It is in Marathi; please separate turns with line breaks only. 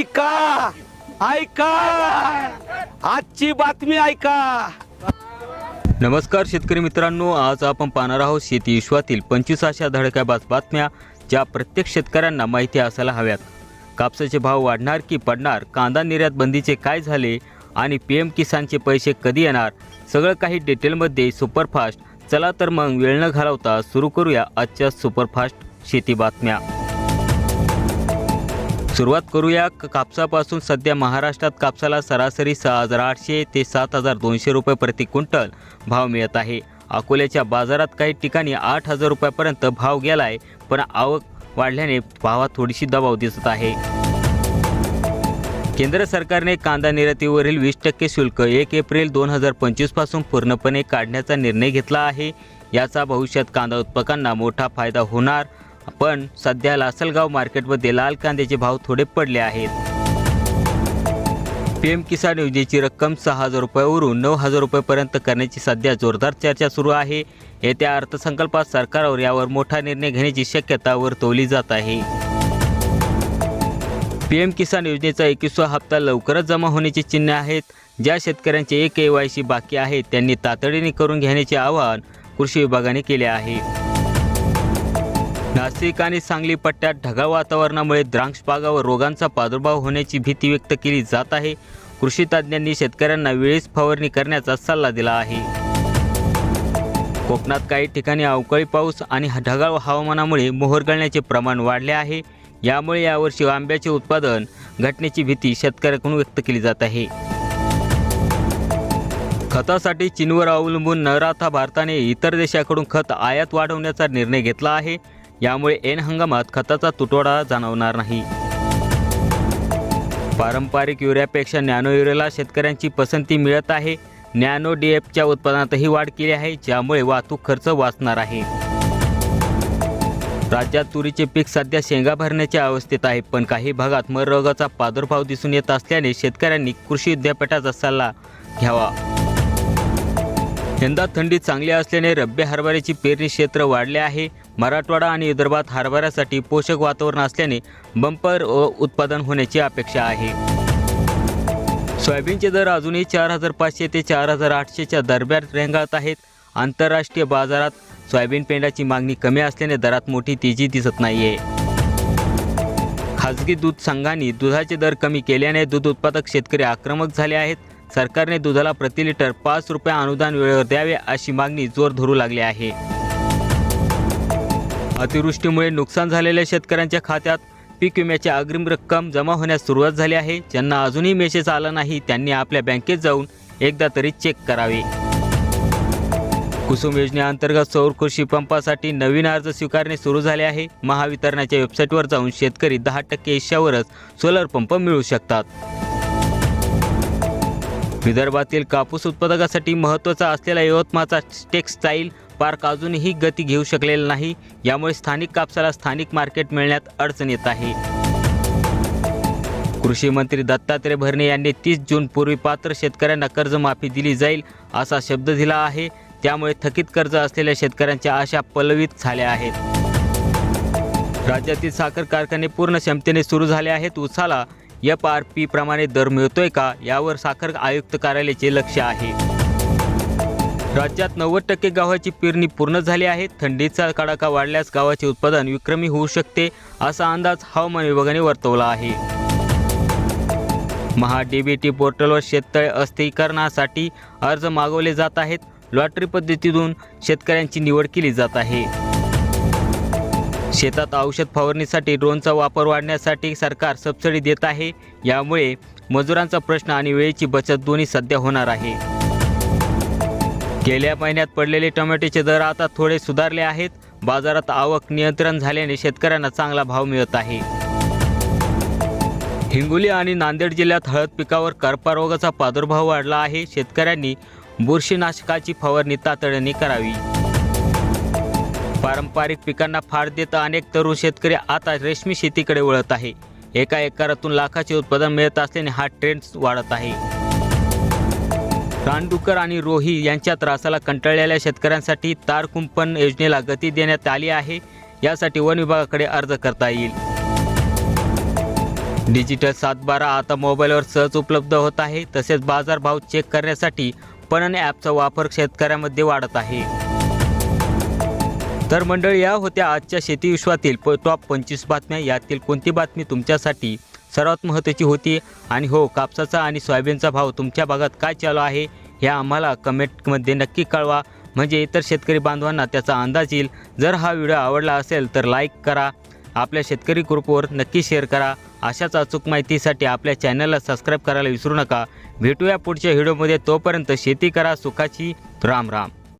ऐका ऐका. आजची बातमी ऐका.
नमस्कार शेतकरी मित्रांनो आज आपण पाहणार आहोत शेती विश्वातील पंचवीस अशा धडक्याबाज बातम्या ज्या प्रत्येक शेतकऱ्यांना माहिती असायला हव्यात. कापसाचे भाव वाढणार की पडणार कांदा निर्यात बंदीचे काय झाले आणि पी एम किसानचे पैसे कधी येणार सगळं काही डिटेलमध्ये सुपरफास्ट. चला तर मग वेळ न घालवता सुरू करूया आजच्या सुपरफास्ट शेती बातम्या. सुरुवात करूया कापसापासून. सध्या महाराष्ट्रात कापसाला सरासरी सहा हजार आठशे ते सात हजार दोनशे रुपये प्रति क्विंटल भाव मिळत आहे. अकोल्याच्या बाजारात काही ठिकाणी आठ हजार रुपयापर्यंत भाव गेलाय पण आवक वाढल्याने भावात थोडीशी दबाव दिसत आहे. केंद्र सरकारने कांदा निर्यातीवरील वीस टक्के शुल्क एक एप्रिल दोन हजार पंचवीसपासून पूर्णपणे काढण्याचा निर्णय घेतला आहे. याचा भविष्यात कांदा उत्पादकांना मोठा फायदा होणार पण सध्या लासलगाव मार्केटमध्ये लाल कांद्याचे भाव थोडे पडले आहेत. पी एम किसान योजनेची रक्कम सहा हजार रुपयावरून नऊ हजार रुपयेपर्यंत करण्याची सध्या जोरदार चर्चा सुरू आहे. येत्या अर्थसंकल्पात सरकारवर यावर मोठा निर्णय घेण्याची शक्यता वर्तवली जात आहे. पी एम किसान योजनेचा एकवीसवा हप्ता लवकरच जमा होण्याची चिन्ह आहेत. ज्या शेतकऱ्यांचे एक के वाय सी बाकी आहेत त्यांनी तातडीने करून घेण्याचे आवाहन कृषी विभागाने केले आहे. नाशिक आणि सांगली पट्ट्यात ढगाळ वातावरणामुळे द्राक्ष बागावर रोगांचा प्रादुर्भाव होण्याची भीती व्यक्त केली जात आहे. कृषी तज्ज्ञांनी शेतकऱ्यांना वेळीच फवारणी करण्याचा सल्ला दिला आहे. कोकणात काही ठिकाणी अवकाळी पाऊस आणि ढगाळ हवामानामुळे मोहर गळण्याचे प्रमाण वाढले आहे. यामुळे यावर्षी आंब्याचे उत्पादन घटण्याची भीती शेतकऱ्याकडून व्यक्त केली जात आहे. खतासाठी चीनवर अवलंबून न राहता भारताने इतर देशाकडून खत आयात वाढवण्याचा निर्णय घेतला आहे. यामुळे ऐन हंगामात खताचा तुटवडा जाणवणार नाही. पारंपरिक युरियापेक्षा नॅनो युरियाला शेतकऱ्यांची पसंती मिळत आहे. नॅनो डी एफच्या उत्पादनातही वाढ केली आहे ज्यामुळे वाहतूक खर्च वाचणार आहे. राज्यात तुरीचे पीक सध्या शेंगा भरण्याच्या अवस्थेत आहे पण काही भागात मर रोगाचा प्रादुर्भाव दिसून येत असल्याने शेतकऱ्यांनी कृषी विद्यापीठाचा सल्ला घ्यावा. यंदा थंडी चांगली असल्याने रब्बी हरभऱ्याची पेरणी क्षेत्र वाढले आहे. मराठवाडा आणि विदर्भात हरभऱ्यासाठी पोषक वातावरण असल्याने बंपर व उत्पादन होण्याची अपेक्षा आहे. सोयाबीनचे दर अजूनही चार हजार पाचशे ते चार हजार आठशेच्या दरम्यान रेंगाळत आहेत. आंतरराष्ट्रीय बाजारात सोयाबीन पेंडाची मागणी कमी असल्याने दरात मोठी तेजी दिसत नाहीये. खाजगी दूध संघांनी दुधाचे दर कमी केल्याने दूध उत्पादक शेतकरी आक्रमक झाले आहेत. सरकारने दुधाला प्रति लिटर पाच रुपये अनुदान वेळेवर द्यावे अशी मागणी जोर धरू लागली आहे. अतिवृष्टीमुळे नुकसान झालेल्या शेतकऱ्यांच्या खात्यात पीक विम्याची अग्रिम रक्कम जमा होण्यास सुरुवात झाली आहे. ज्यांना अजूनही मेसेज आला नाही त्यांनी आपल्या बँकेत जाऊन एकदा तरी चेक करावे. कुसुम योजनेअंतर्गत सौर कृषी पंपासाठी नवीन अर्ज स्वीकारणे सुरू झाले आहे. महावितरणाच्या वेबसाईटवर जाऊन शेतकरी दहा टक्के हिश्श्यावरच सोलर पंप मिळू शकतात. विदर्भातील कापूस उत्पादकासाठी महत्त्वाचा असलेला यवतमाळचा टेक्सटाईल पार्क अजूनही गती घेऊ शकलेला नाही. यामुळे स्थानिक कापसाला स्थानिक मार्केट मिळण्यात अडचण येत आहे. कृषी मंत्री दत्तात्रय भरणे यांनी तीस जूनपूर्वी पात्र शेतकऱ्यांना कर्जमाफी दिली जाईल असा शब्द दिला आहे. त्यामुळे थकीत कर्ज असलेल्या शेतकऱ्यांच्या आशा पलवित झाल्या आहेत. राज्यातील साखर कारखाने पूर्ण क्षमतेने सुरू झाले आहेत. उसाला एफ आर पी प्रमाणे दर मिळतोय का यावर साखर आयुक्त कार्यालयाचे लक्ष आहे. राज्यात नव्वद टक्के गव्हाची पेरणी पूर्ण झाली आहे. थंडीचा कडाका वाढल्यास गव्हाचे उत्पादन विक्रमी होऊ शकते असा अंदाज हवामान विभागाने वर्तवला आहे. महा डीबीटी पोर्टलवर शेततळे अस्थिरीकरणासाठी अर्ज मागवले जात आहेत. लॉटरी पद्धतीतून शेतकऱ्यांची निवड केली जात आहे. शेतात औषध फवारणीसाठी ड्रोनचा वापर वाढण्यासाठी सरकार सबसिडी देत आहे. यामुळे मजुरांचा प्रश्न आणि वेळेची बचत दोन्ही सध्या होणार आहे. गेल्या महिन्यात पडलेले टोमॅटोचे दर आता थोडे सुधारले आहेत. बाजारात आवक नियंत्रण झाल्याने शेतकऱ्यांना चांगला भाव मिळत आहे. हिंगोली आणि नांदेड जिल्ह्यात हळद पिकावर करपा रोगाचा प्रादुर्भाव वाढला आहे. शेतकऱ्यांनी बुरशीनाशकाची फवारणी तातडीने करावी. पारंपरिक पिकांना फार देत अनेक तरुण शेतकरी आता रेशमी शेतीकडे वळत आहे. एका एकरातून लाखाचे उत्पादन मिळत असल्याने हा ट्रेंड वाढत आहे. रानडुकर आणि रोही यांच्या त्रासाला कंटाळलेल्या शेतकऱ्यांसाठी तार कुंपण योजनेला गती देण्यात आली आहे. यासाठी वन विभागाकडे अर्ज करता येईल. डिजिटल सातबारा आता मोबाईलवर सहज उपलब्ध होत आहे. तसेच बाजारभाव चेक करण्यासाठी पणन ॲपचा वापर शेतकऱ्यांमध्ये वाढत आहे. तर मंडळी या होत्या आजच्या शेती विश्वातील प टॉप पंचवीस बातम्या. यातील कोणती बातमी तुमच्यासाठी सर्वात महत्त्वाची होती? आणि हो कापसाचा आणि सोयाबीनचा भाव तुमच्या भागात काय चालू आहे? हे आम्हाला कमेंटमध्ये नक्की कळवा. म्हणजे इतर शेतकरी बांधवांना त्याचा अंदाज येईल. जर हा व्हिडिओ आवडला असेल तर लाईक करा. आपल्या शेतकरी ग्रुपवर नक्की शेअर करा. अशाच अचूक माहितीसाठी आपल्या चॅनलला सबस्क्राईब करायला विसरू नका. भेटूया पुढच्या व्हिडिओमध्ये तोपर्यंत शेती करा सुखाची राम राम.